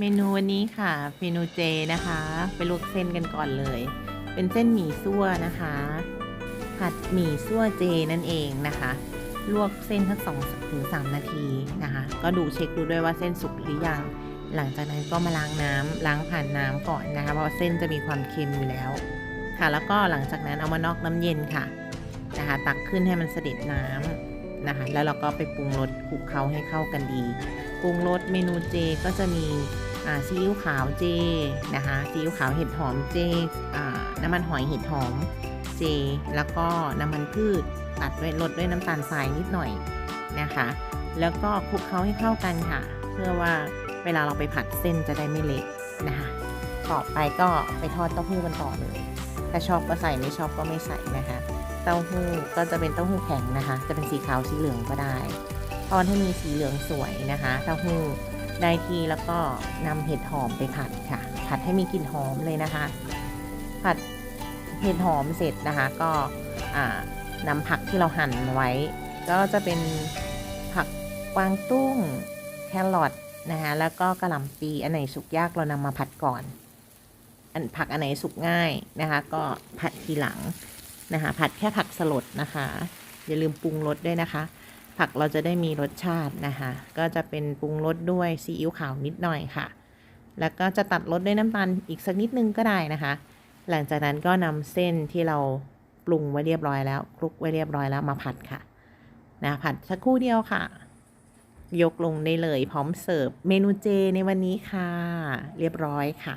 เมนูวันนี้ค่ะ เมนูเจนะคะ ไปลวกเส้นกันก่อนเลย เป็นเส้นหมี่ซั่วนะคะ ผัดหมี่ซั่วเจนั่นเองนะคะ ลวกเส้นทั้งสองถึงสามนาทีนะคะ ก็ดูเช็คดูด้วยว่าเส้นสุกหรือยัง หลังจากนั้นก็มาล้างน้ำล้างผ่านน้ำก่อนนะคะ เพราะว่าเส้นจะมีความเค็มอยู่แล้ว ค่ะ แล้วก็หลังจากนั้นเอามานอกน้ำเย็นค่ะนะคะ ตักขึ้นให้มันเสด็จน้ำนะคะ แล้วเราก็ไปปรุงรสคลุกเคล้าให้เข้ากันดีปรุงรสเมนูเจก็จะมี ซีอิ๊วขาวเจนะคะซีอิ๊วขาวเห็ดหอมเจน้ำมันหอยเห็ดหอมเจ แล้วก็น้ำมันพืชตัดด้วยรสด้วยน้ำตาลทรายนิดหน่อยนะคะ แล้วก็คลุกเคล้าให้เข้ากันค่ะ เพื่อว่าเวลาเราไปผัดเส้นจะได้ไม่เละนะคะ ต่อไปก็ไปทอดเต้าหู้กันต่อเลยถ้าชอบก็ใส่ไม่ชอบก็ไม่ใส่นะคะ เต้าหู้ก็จะเป็นเต้าหู้แข็งนะคะ จะเป็นสีขาวสีเหลืองก็ได้ทอดให้มีสีเหลืองสวยนะคะ เต้าหู้ ได้ทีแล้วก็นำเห็ดหอมไปผัดค่ะ ผัดให้มีกลิ่นหอมเลยนะคะ ผัดเห็ดหอมเสร็จนะคะ ก็อ่านำผักที่เราหั่นไว้ ก็จะเป็นผักกวางตุ้งแครอทนะคะแล้วก็กระหล่ำปีอันไหนสุกยากเรานำมาผัดก่อนอันผักอันไหนสุกง่ายนะคะ ก็ผัดทีหลังนะคะ ผัดแค่ผักสลดนะคะ อย่าลืมปรุงรสด้วยนะคะ ผักเราจะได้มีรสชาตินะคะ ก็จะเป็นปรุงรสด้วยซีอิ๊วขาวนิดหน่อยค่ะ แล้วก็จะตัดรสด้วยน้ำตาลอีกสักนิดนึงก็ได้นะคะ หลังจากนั้นก็นำเส้นที่เราปรุงไว้เรียบร้อยแล้วคลุกไว้เรียบร้อยแล้วมาผัดค่ะนะผัดสักครู่เดียวค่ะ ยกลงได้เลยพร้อมเสิร์ฟเมนูเจในวันนี้ค่ะ เรียบร้อยค่ะ